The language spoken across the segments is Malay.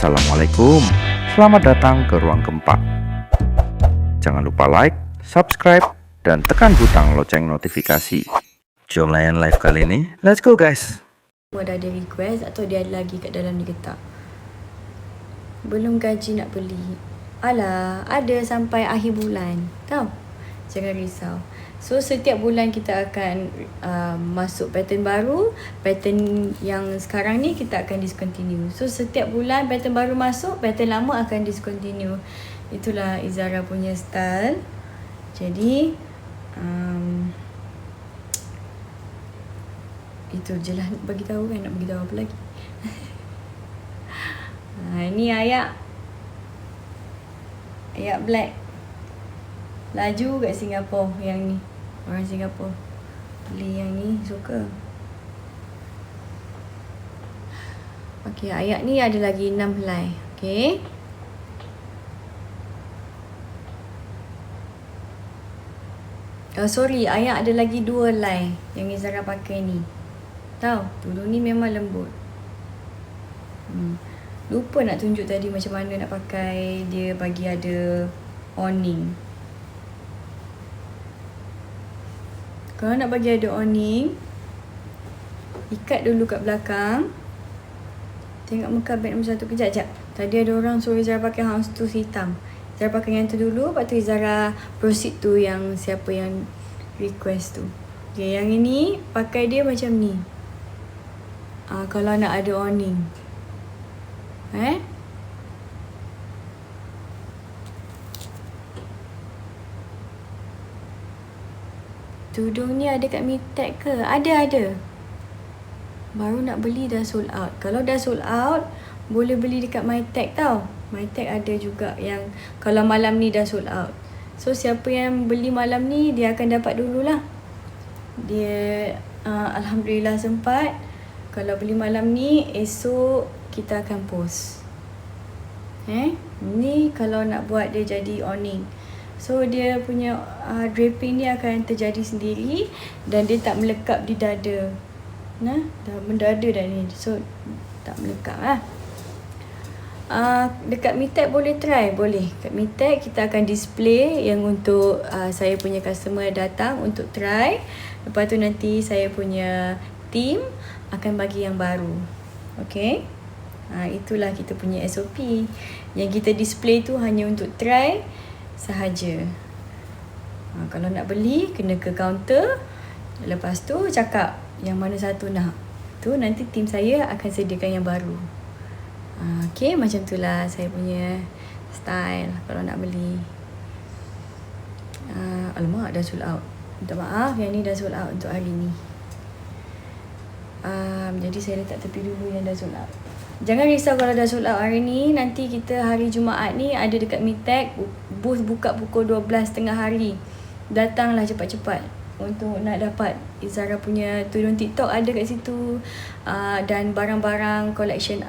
Assalamualaikum. Selamat datang ke ruang keempat. Jangan lupa like, subscribe, dan tekan butang loceng notifikasi. Jom layan live kali ini. Let's go guys. Dah ada request atau dia ada lagi kat dalam ni ke tak? Belum gaji nak beli. Alah, ada sampai akhir bulan. Tahu? Jangan risau. So setiap bulan kita akan uh, masuk pattern baru, pattern yang sekarang ni kita akan discontinue. So setiap bulan pattern baru masuk, pattern lama akan discontinue. Itulah Izara punya style. Jadi um, itu je lah nak bagi tahu kan nak bagi tahu apa lagi. ha, ini ayak ayak black laju kat Singapura yang ni. Orang Singapura beli yang ni suka. Okey, ayat ni ada lagi 6 helai. Okey. Oh, sorry, ayat ada lagi dua helai yang Izara pakai ni. Tahu, dulu ni memang lembut. Hmm. Lupa nak tunjuk tadi macam mana nak pakai dia bagi ada awning. Kalau nak bagi ada awning, ikat dulu kat belakang. Tengok muka beg nombor satu. Kejap, kejap. Tadi ada orang suruh Zara pakai house tu hitam. Zara pakai yang tu dulu, lepas tu Zara proceed tu yang siapa yang request tu. Okay, yang ini pakai dia macam ni. Uh, kalau nak ada awning. Eh? Tudung ni ada kat Mitek ke? Ada, ada. Baru nak beli dah sold out. Kalau dah sold out, boleh beli dekat MyTech tau. MyTech ada juga yang kalau malam ni dah sold out. So, siapa yang beli malam ni, dia akan dapat dululah. Dia uh, Alhamdulillah sempat. Kalau beli malam ni, esok kita akan post. Eh? Ni kalau nak buat dia jadi awning. So dia punya uh, draping ni akan terjadi sendiri dan dia tak melekat di dada. Nah, dah mendada dah ni. So tak melekat lah. Uh, dekat Mitek boleh try, boleh. Kat Mitek kita akan display yang untuk uh, saya punya customer datang untuk try. Lepas tu nanti saya punya team akan bagi yang baru. Okay. Uh, itulah kita punya SOP. Yang kita display tu hanya untuk try sahaja. Ha, kalau nak beli, kena ke kaunter. Lepas tu cakap yang mana satu nak. Tu nanti tim saya akan sediakan yang baru. Ha, okay, macam tu lah saya punya style kalau nak beli. Ha, alamak, dah sold out. Minta maaf, yang ni dah sold out untuk hari ni. Um, jadi saya letak tepi dulu yang dah sold out. Jangan risau kalau dah sold out hari ni. Nanti kita hari Jumaat ni ada dekat Mitek. Booth buka pukul 12 tengah hari. Datanglah cepat-cepat untuk nak dapat Izara punya tudung TikTok ada kat situ. Uh, dan barang-barang collection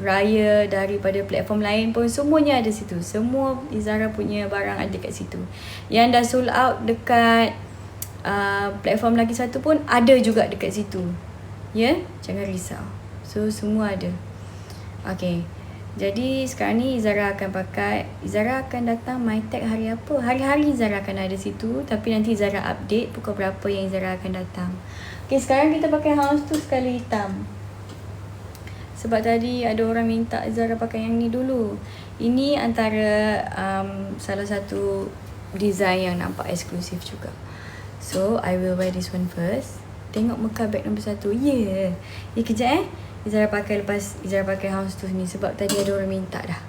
raya daripada platform lain pun semuanya ada situ. Semua Izara punya barang ada kat situ. Yang dah sold out dekat uh, platform lagi satu pun ada juga dekat situ. Ya, jangan risau. So semua ada. Okay. Jadi sekarang ni Zara akan pakai Zara akan datang my tag hari apa? Hari-hari Zara akan ada situ Tapi nanti Zara update pukul berapa yang Zara akan datang Okay sekarang kita pakai house tu sekali hitam Sebab tadi ada orang minta Zara pakai yang ni dulu Ini antara um, salah satu design yang nampak eksklusif juga So I will wear this one first Tengok muka bag nombor satu Yeah Ya kejap eh Izara pakai lepas Izara pakai house tu ni sebab tadi ada orang minta dah.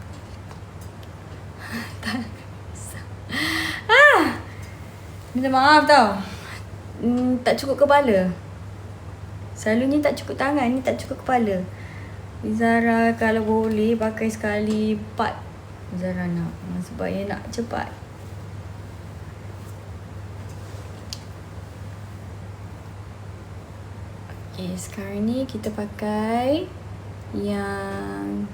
ah. Minta maaf tau. Hmm, tak cukup kepala. Selalunya tak cukup tangan, ni tak cukup kepala. Izara kalau boleh pakai sekali empat. Izara nak. Sebab dia nak cepat. Okay, sekarang ni kita pakai yang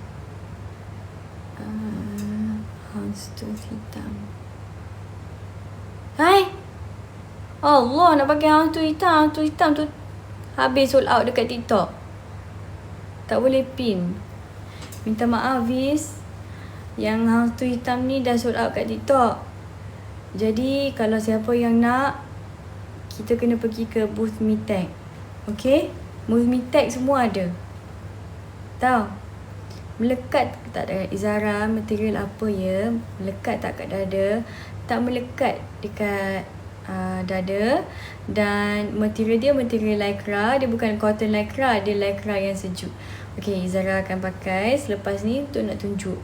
uh, Hans tu hitam. Hai! Allah nak pakai tu hitam. Tu hitam tu habis sold out dekat TikTok. Tak boleh pin. Minta maaf Fiz. Yang hantu hitam ni dah sold out kat TikTok. Jadi kalau siapa yang nak kita kena pergi ke booth Mitek. Okay? Booth Mitek semua ada. Tahu? Melekat tak ada Izara material apa ya? Melekat tak kat dada? Tak melekat dekat uh, dada dan material dia material lycra dia bukan cotton lycra dia lycra yang sejuk Okay, Izara akan pakai selepas ni untuk nak tunjuk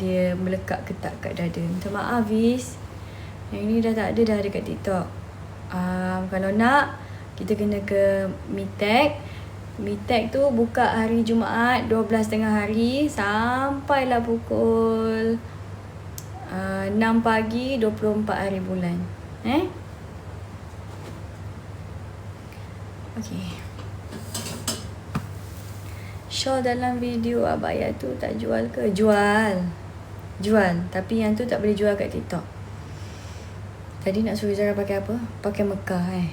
dia melekat ke tak kat dada minta maaf Fiz yang ni dah tak ada dah dekat TikTok um, kalau nak kita kena ke Mitek Mitek tu buka hari Jumaat 12 tengah hari sampailah pukul uh, 6 pagi 24 hari bulan. Eh? Okay. Shawl dalam video Abaya tu tak jual ke? Jual. Jual. Tapi yang tu tak boleh jual kat TikTok. Tadi nak suruh Zara pakai apa? Pakai Mekah eh.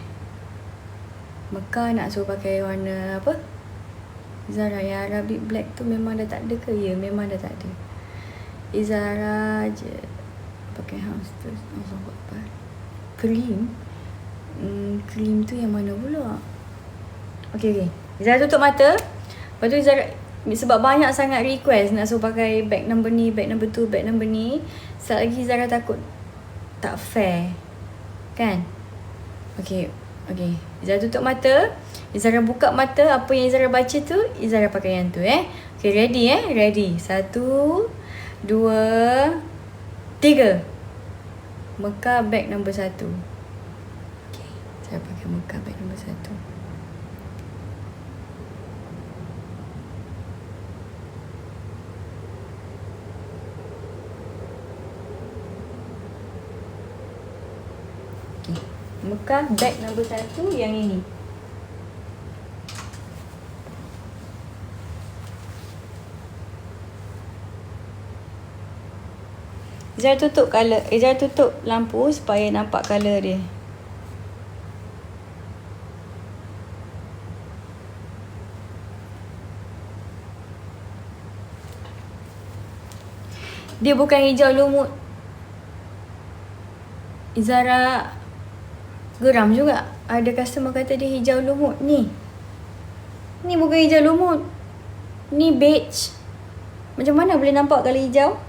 Mekah nak suruh pakai warna apa? Zara yang Arabic black tu memang dah tak ada ke? Ya, memang dah tak ada. Izara je pakai house tu. Allah Akbar. Cream? Hmm, cream tu yang mana pula? Okay, okay. Izara tutup mata. Lepas tu Izara, sebab banyak sangat request nak suruh pakai bag number ni, bag number tu, bag number ni. Sekejap lagi Izara takut tak fair. Kan? Okay, Okay, Izara tutup mata. Izara buka mata. Apa yang Izara baca tu, Izara pakai yang tu eh. Okay, ready eh? Ready. Satu, dua, tiga. Mekah bag nombor satu. Okay, saya pakai Mekah bag nombor satu. Mekah bag nombor satu yang ini. Izara tutup color, Izara tutup lampu supaya nampak color dia. Dia bukan hijau lumut. Izara geram juga. Ada customer kata dia hijau lumut. Ni. Ni bukan hijau lumut. Ni beige. Macam mana boleh nampak kalau hijau?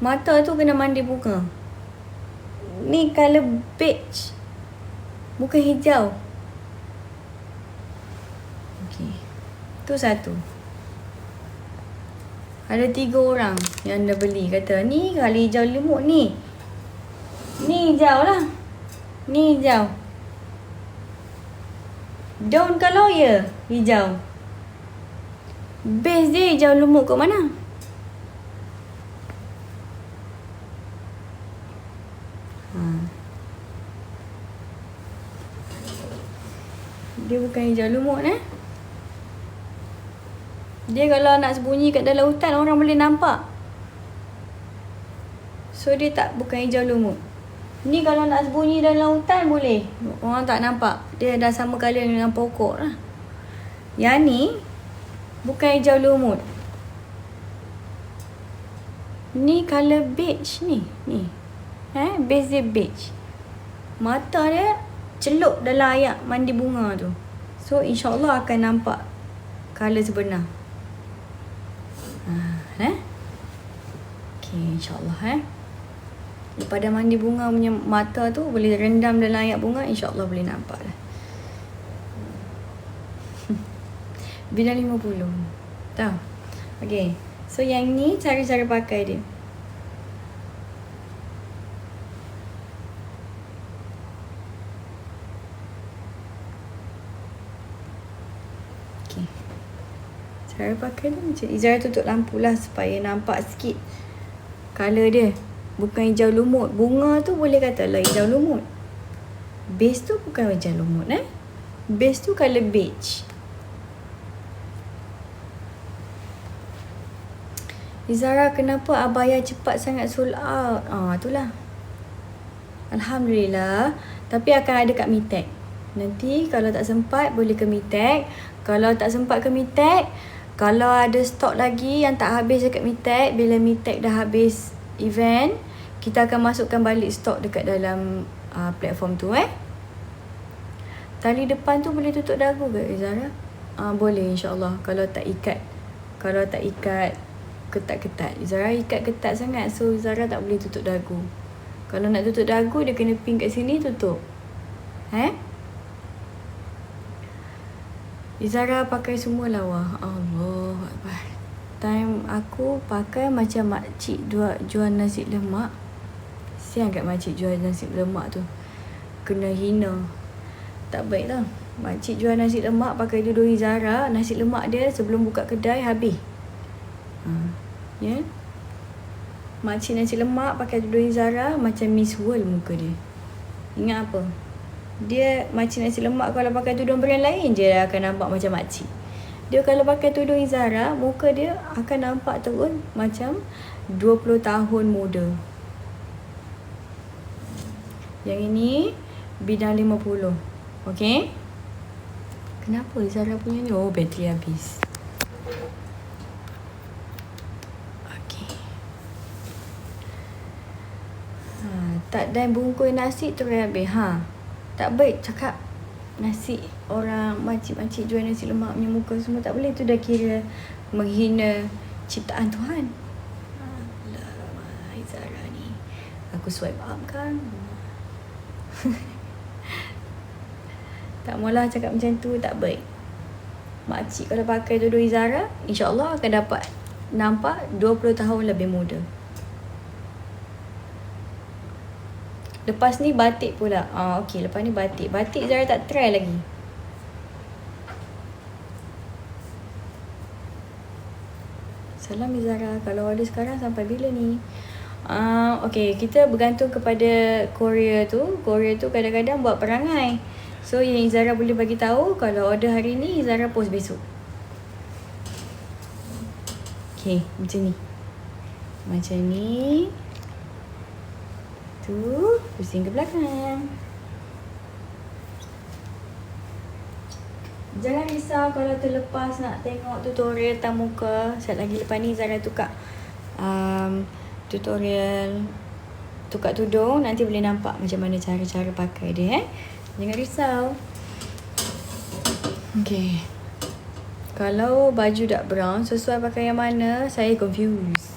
Mata tu kena mandi bunga. Ni color beige. Bukan hijau. Okey. Tu satu. Ada tiga orang yang dah beli. Kata, ni kali hijau lemuk ni. Ni hijau lah. Ni hijau. Daun kalau ya hijau. Base dia hijau lemuk kat mana? Ha. Dia bukan hijau lumut eh. Dia kalau nak sembunyi kat dalam hutan orang boleh nampak. So dia tak bukan hijau lumut. Ni kalau nak sembunyi dalam hutan boleh. Orang tak nampak. Dia dah sama color dengan pokok lah. Yang ni bukan hijau lumut. Ni color beige ni. Ni. Eh, dia beige. Mata dia celup dalam air mandi bunga tu. So insyaAllah akan nampak color sebenar. Ha, eh? Okay, insyaAllah eh. Lepas dah mandi bunga punya mata tu boleh rendam dalam air bunga insyaAllah boleh nampak lah. Bina 50. Tahu? Okay. So yang ni cara-cara pakai dia. Cara pakai dia macam Izara tutup lampu lah supaya nampak sikit Color dia Bukan hijau lumut. Bunga tu boleh kata lah hijau lumut. Base tu bukan hijau lumut eh? Base tu color beige. Izara kenapa abaya cepat sangat sold out? Ah itulah. Alhamdulillah. Tapi akan ada kat Mitek. Nanti kalau tak sempat boleh ke Mitek. Kalau tak sempat ke Mitek Kalau ada stok lagi yang tak habis dekat Mitek, bila Mitek dah habis event, kita akan masukkan balik stok dekat dalam uh, platform tu eh. Tali depan tu boleh tutup dagu ke Zara? Uh, boleh insyaAllah kalau tak ikat. Kalau tak ikat ketat-ketat. Zara ikat ketat sangat so Zara tak boleh tutup dagu. Kalau nak tutup dagu dia kena pin kat sini tutup. Eh? Izara pakai semua lawa. Allah. Time aku pakai macam makcik jual nasi lemak. Siang kat makcik jual nasi lemak tu. Kena hina. Tak baik lah. Makcik jual nasi lemak pakai duduk Izara. Nasi lemak dia sebelum buka kedai habis. Ha. Ya. Yeah? Makcik nasi lemak pakai duduk Izara macam Miss World muka dia. Ingat apa? dia makcik nasi lemak kalau pakai tudung brand lain je akan nampak macam makcik. Dia kalau pakai tudung Izara, muka dia akan nampak terun macam 20 tahun muda. Yang ini bidang 50. Okey? Kenapa Izara punya ni? Oh, bateri habis. Okey. Ha, tak dan bungkus nasi terus habis. Ha tak baik cakap nasi orang makcik-makcik jual nasi lemak punya muka semua tak boleh tu dah kira menghina ciptaan Tuhan. Alah, Zara ni. Aku swipe up kan. tak maulah cakap macam tu tak baik. Makcik kalau pakai tudung Izara, insya-Allah akan dapat nampak 20 tahun lebih muda. Lepas ni batik pula. Ah okey, lepas ni batik. Batik Zara tak try lagi. Salam Zara. Kalau ada sekarang sampai bila ni? Ah okey, kita bergantung kepada Korea tu. Korea tu kadang-kadang buat perangai. So yang Zara boleh bagi tahu kalau order hari ni Zara post besok. Okey, macam ni. Macam ni tu pusing ke belakang Jangan risau kalau terlepas nak tengok tutorial tak muka Sekejap lagi lepas ni Zara tukar um, tutorial tukar tudung Nanti boleh nampak macam mana cara-cara pakai dia eh Jangan risau Okay Kalau baju dark brown sesuai pakai yang mana Saya confused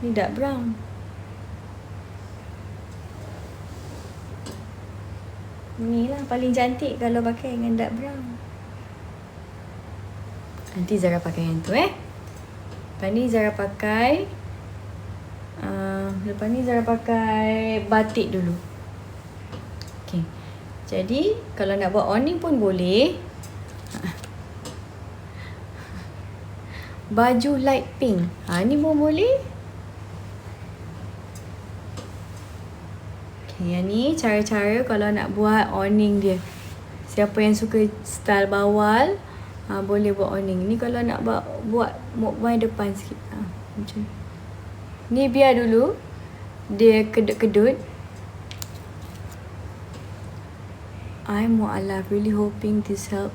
Ni dark brown. Ni lah paling cantik kalau pakai dengan dark brown. Nanti Zara pakai yang tu eh. Lepas ni Zara pakai. Uh, lepas ni Zara pakai batik dulu. Okay. Jadi kalau nak buat awning pun boleh. Baju light pink. Ha, ni pun boleh. Yang ni cara-cara kalau nak buat awning dia. Siapa yang suka style bawal, ha, boleh buat awning. Ni kalau nak buat buat mukbang depan sikit. Ha, macam ni. biar dulu dia kedut-kedut. I'm mu'alaf really hoping this help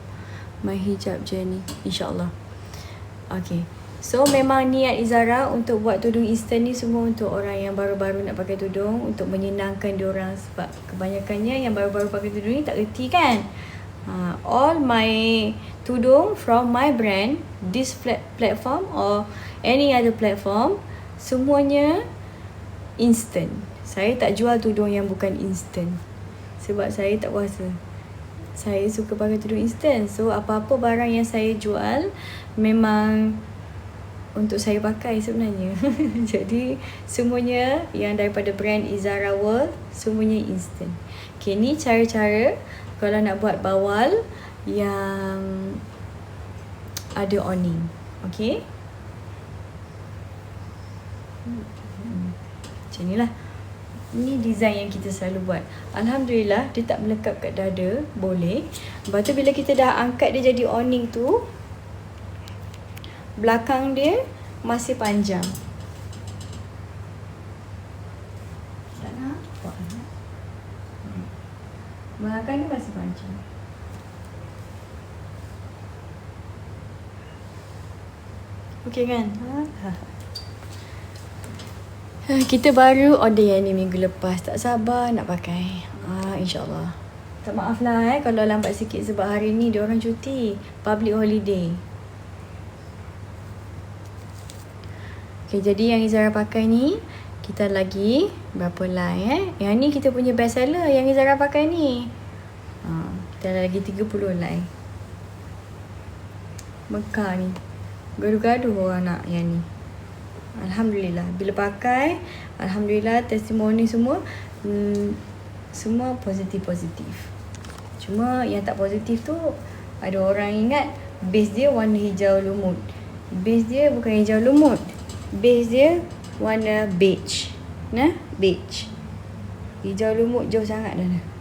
my hijab journey. InsyaAllah. Okay. So memang niat Izara untuk buat tudung instant ni semua untuk orang yang baru-baru nak pakai tudung untuk menyenangkan diorang sebab kebanyakannya yang baru-baru pakai tudung ni tak reti kan. Uh, all my tudung from my brand, this plat- platform or any other platform, semuanya instant. Saya tak jual tudung yang bukan instant. Sebab saya tak kuasa. Saya suka pakai tudung instant. So apa-apa barang yang saya jual memang untuk saya pakai sebenarnya. Jadi semuanya yang daripada brand Izara World semuanya instant. Okay, ni cara-cara kalau nak buat bawal yang ada awning. Okay. Macam ni lah. Ini design yang kita selalu buat. Alhamdulillah dia tak melekat kat dada. Boleh. Lepas tu bila kita dah angkat dia jadi awning tu belakang dia masih panjang. Belakang ni masih kunci. Okay kan? Ha? ha. Kita baru order yang ni minggu lepas. Tak sabar nak pakai. Ha, InsyaAllah. Tak maaf lah eh kalau lambat sikit sebab hari ni dia orang cuti. Public holiday. Okay, jadi yang Izara pakai ni kita lagi berapa line eh? Yang ni kita punya best seller yang Izara pakai ni. Ha, kita ada lagi 30 line. Mekar ni. Gaduh-gaduh orang nak yang ni. Alhamdulillah. Bila pakai, Alhamdulillah testimoni semua hmm, semua positif-positif. Cuma yang tak positif tu ada orang ingat base dia warna hijau lumut. Base dia bukan hijau lumut. Base dia warna beige. Nah, beige. Hijau lumut jauh sangat dah. dah.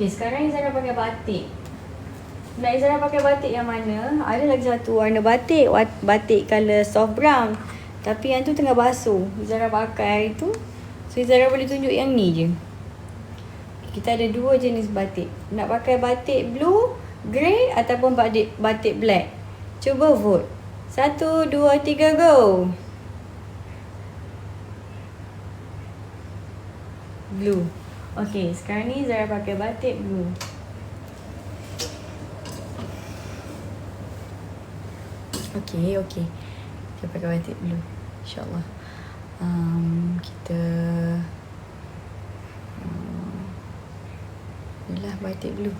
Okay, sekarang Izara pakai batik. Nak Izara pakai batik yang mana? Ada lagi satu warna batik. Batik colour soft brown. Tapi yang tu tengah basuh. Izara pakai tu. So Izara boleh tunjuk yang ni je. Kita ada dua jenis batik. Nak pakai batik blue, grey ataupun batik batik black. Cuba vote. Satu, dua, tiga, go. Blue. Okay, sekarang ni Zara pakai batik blue. Okay, okay. Kita pakai batik blue. InsyaAllah. Um, kita... Um, inilah batik blue.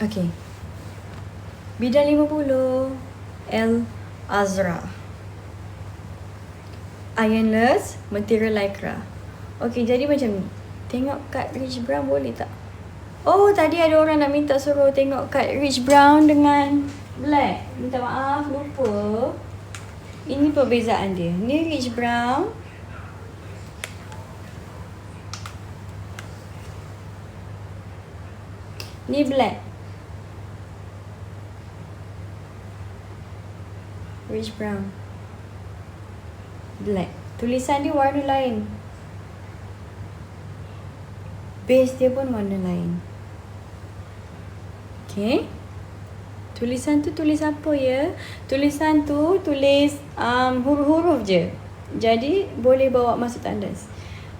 Okay. Bidang 50 L Azra. Ironless Material Lycra. Okay jadi macam ni. Tengok kat Rich Brown boleh tak? Oh tadi ada orang nak minta suruh tengok kat Rich Brown dengan Black. Minta maaf lupa. Ini perbezaan dia. Ni Rich Brown. Ni Black Rich brown. Black. Tulisan dia warna lain. Base dia pun warna lain. Okay. Tulisan tu tulis apa ya? Tulisan tu tulis um, huruf-huruf je. Jadi boleh bawa masuk tandas.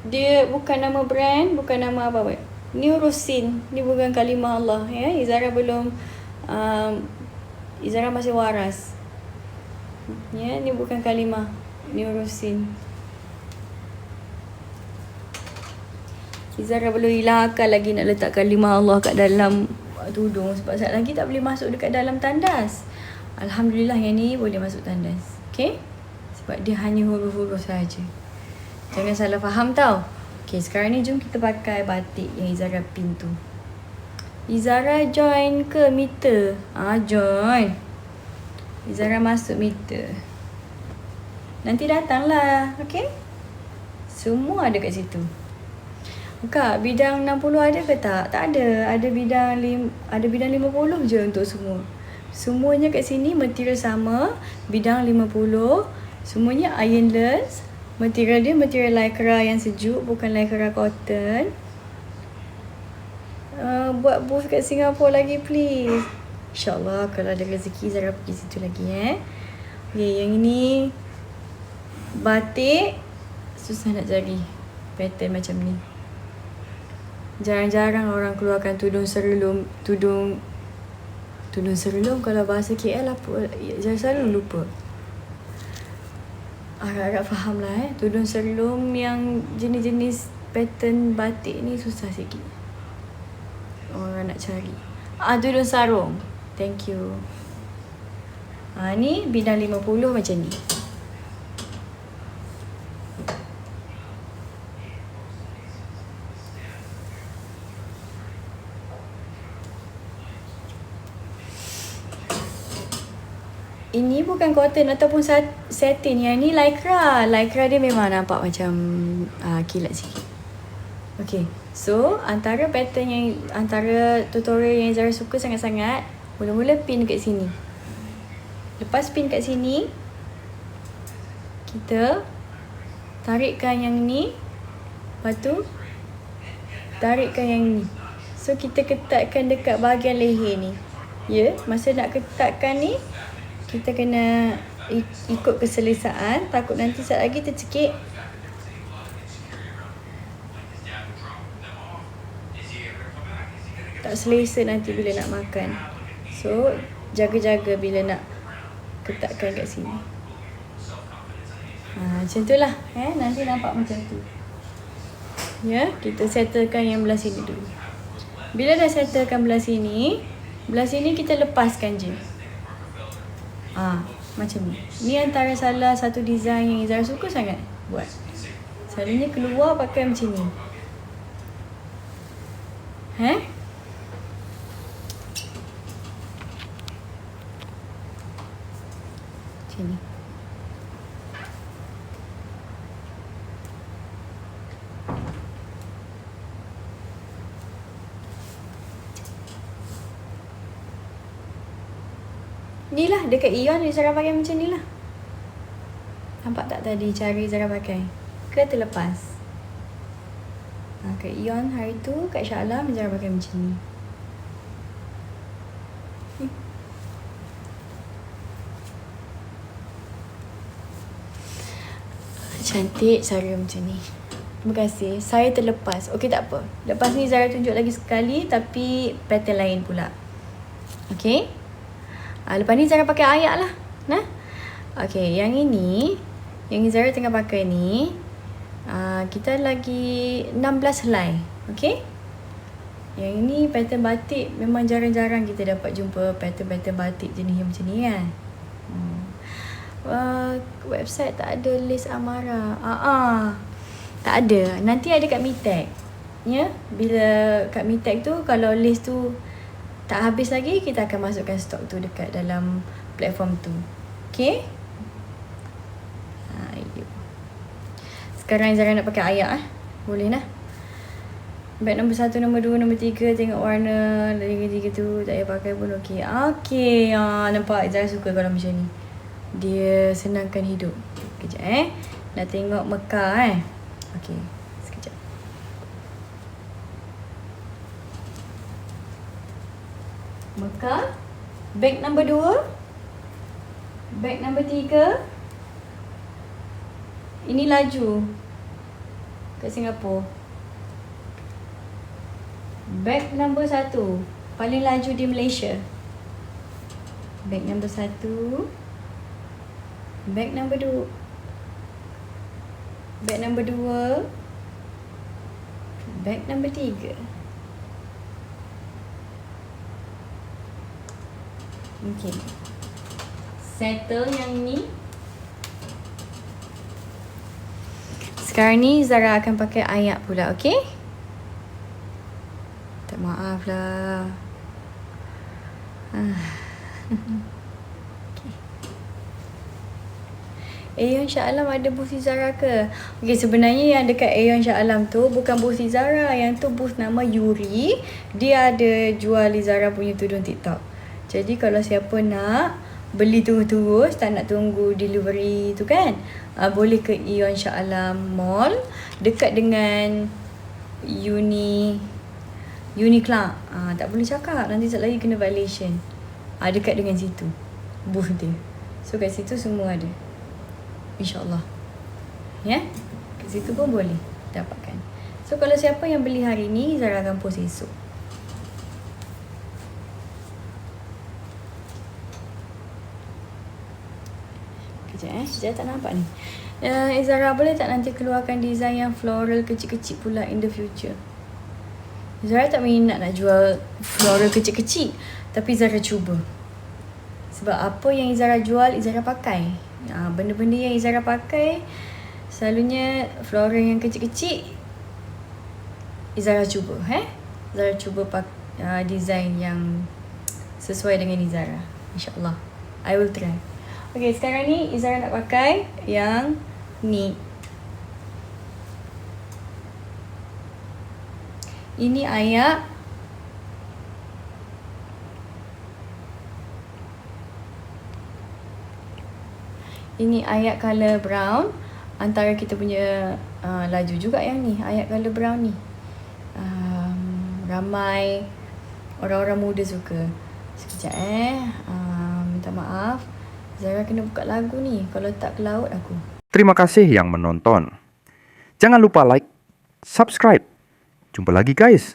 Dia bukan nama brand, bukan nama apa-apa. Ni Rusin. Ni bukan kalimah Allah ya. Izara belum um, Izara masih waras. Ya, ni bukan kalimah neurosin. Izara belum hilang akal lagi nak letak kalimah Allah kat dalam tudung sebab saat lagi tak boleh masuk dekat dalam tandas. Alhamdulillah yang ni boleh masuk tandas. Okay? Sebab dia hanya huruf-huruf saja. Jangan salah faham tau. Okay, sekarang ni jom kita pakai batik yang Izara pin tu. Izara join ke meter? Ah, join. Zara masuk meter. Nanti datanglah, okey? Semua ada kat situ. Kak, bidang 60 ada ke tak? Tak ada. Ada bidang lim, ada bidang 50 je untuk semua. Semuanya kat sini material sama, bidang 50. Semuanya ironless. Material dia material lycra yang sejuk, bukan lycra cotton. Uh, buat booth kat Singapura lagi please. InsyaAllah kalau ada rezeki Zara pergi situ lagi eh. Okay, yang ini batik susah nak cari pattern macam ni. Jarang-jarang orang keluarkan tudung serulum, tudung tudung serulum kalau bahasa KL apa? Saya selalu lupa. Agak-agak faham lah eh. Tudung serulum yang jenis-jenis pattern batik ni susah sikit. Orang nak cari. Ah, tudung sarung. Thank you. Ha, ni bidang 50 macam ni. Ini bukan cotton ataupun sat- satin. Yang ni lycra. Lycra dia memang nampak macam uh, kilat sikit. Okay. So, antara pattern yang antara tutorial yang Zara suka sangat-sangat, mula-mula pin kat sini. Lepas pin kat sini, kita tarikkan yang ni. Lepas tu tarikkan yang ni. So kita ketatkan dekat bahagian leher ni. Ya, masa nak ketatkan ni kita kena ikut keselesaan takut nanti saat lagi tercekik tak selesa nanti bila nak makan so jaga-jaga bila nak ketatkan kat sini ha, macam tu lah eh? nanti nampak macam tu ya kita settlekan yang belah sini dulu bila dah settlekan belah sini belah sini kita lepaskan je ah macam ni. Ni antara salah satu design yang Izara suka sangat buat. Selalunya keluar pakai macam ni. Heh? Macam ni. Ni lah dekat Ion ni Zara pakai macam ni lah. Nampak tak tadi cara Zara pakai? Ke terlepas? Ha, kat Ion hari tu kat Shah Alam Zara pakai macam ni. Hmm. Cantik Zara macam ni. Terima kasih. Saya terlepas. Okey tak apa. Lepas ni Zara tunjuk lagi sekali tapi pattern lain pula. Okey. Ha, lepas ni Zara pakai ayak lah. Nah. Okay, yang ini. Yang Zara tengah pakai ni. Uh, kita lagi 16 helai. Okay. Yang ini pattern batik. Memang jarang-jarang kita dapat jumpa pattern-pattern batik jenis yang macam ni kan. Hmm. Uh, website tak ada list Amara. Ah, uh -uh. Tak ada. Nanti ada kat Mitek. Ya. Bila kat Mitek tu kalau list tu tak habis lagi kita akan masukkan stok tu dekat dalam platform tu. Okay? Ha, Sekarang Zara nak pakai ayak eh. Boleh lah. Bag nombor satu, nombor dua, nombor tiga Tengok warna Dari ketiga tu Tak payah pakai pun okey Okey ha, Nampak Zara suka kalau macam ni Dia senangkan hidup Kejap eh Nak tengok Mekah eh Okey Mekah. Bag number 2 Bag number 3 Ini laju. Kat Singapura. Bag number 1 Paling laju di Malaysia. Bag number 1 Bag number 2 Bag number 2 Bag number 3 Okay. Settle yang ni. Sekarang ni Zara akan pakai ayak pula, okay? Tak maaf lah. Ah. Aeon Shah Alam ada booth Zara ke? Okay, sebenarnya yang dekat Aeon Shah Alam tu bukan booth Zara. Yang tu booth nama Yuri. Dia ada jual Zara punya tudung TikTok. Jadi kalau siapa nak beli terus-terus tak nak tunggu delivery tu kan uh, boleh ke Ion Shah Alam Mall dekat dengan Uni Uniqlo. Ah uh, tak boleh cakap nanti sekali lagi kena violation. Ah uh, dekat dengan situ. Booth dia. So kat situ semua ada. InsyaAllah. Ya? Yeah? Kat situ pun boleh dapatkan. So kalau siapa yang beli hari ni Zara akan post esok. Sekejap eh. Sekejap tak nampak ni. Uh, Izara boleh tak nanti keluarkan design yang floral kecil-kecil pula in the future? Zara tak minat nak jual floral kecil-kecil. Tapi Zara cuba. Sebab apa yang Izara jual, Izara pakai. Uh, benda-benda yang Izara pakai, selalunya floral yang kecil-kecil, Izara cuba. Eh? Izara cuba pak uh, design yang sesuai dengan Izara. InsyaAllah. I will try. Okay, sekarang ni Izara nak pakai yang ni. Ini ayak. Ini ayat color brown. Antara kita punya uh, laju juga yang ni. Ayat color brown ni. Um, ramai orang-orang muda suka. Sekejap eh. Uh, minta maaf. Zara kena buka lagu ni. Kalau tak ke laut aku. Terima kasih yang menonton. Jangan lupa like, subscribe. Jumpa lagi guys.